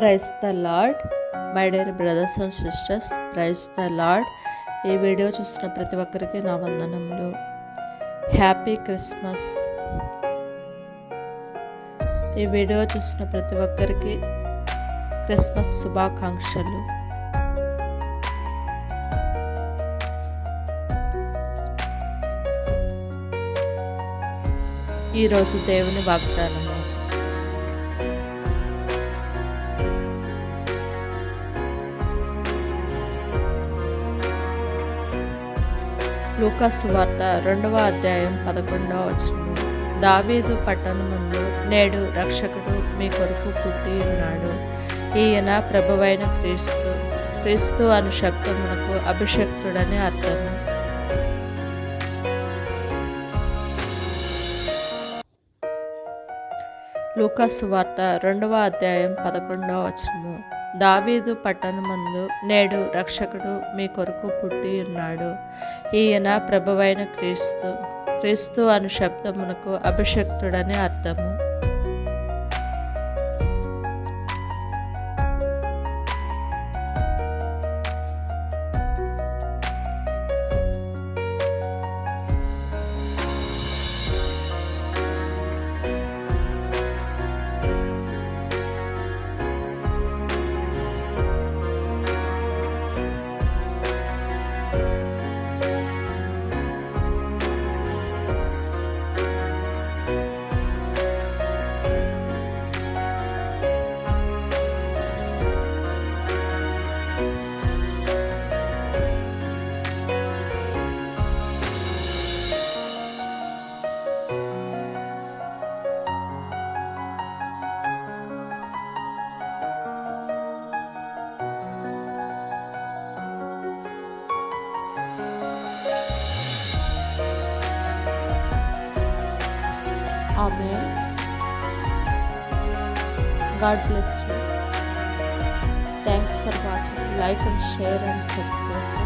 Praise the lord. My dear brothers and sisters praise the lord. ఈ video చూసిన ప్రతి ఒక్కరికి నా వందనములు. Happy Christmas. ఈ వీడియో చూసిన ప్రతి ఒక్కరికి క్రిస్మస్ శుభాకాంక్షలు. ఈరోజు దేవుని వాగ్దానము. లూకాసు వార్త రెండవ అధ్యాయం పదకొండవ వచనం. దావీదు పట్టణమందు నేడు రక్షకుడు మీ కొరకు పుట్టి ఉన్నాడు. ఈయన ప్రభువైన క్రీస్తు. క్రీస్తు అను శబ్దమునకు అభిషక్తుడని అర్థము. లూకాసు వార్త రెండవ అధ్యాయం పదకొండవ వచనము. దావీదు పట్టణమందు నేడు రక్షకుడు మీ కొరకు పుట్టి ఉన్నాడు. ఈయన ప్రభువైన క్రీస్తు క్రీస్తు అను శబ్దమునకు అభిషక్తుడని అర్థము. Amen. God bless you. Thanks for watching. Like and share and subscribe.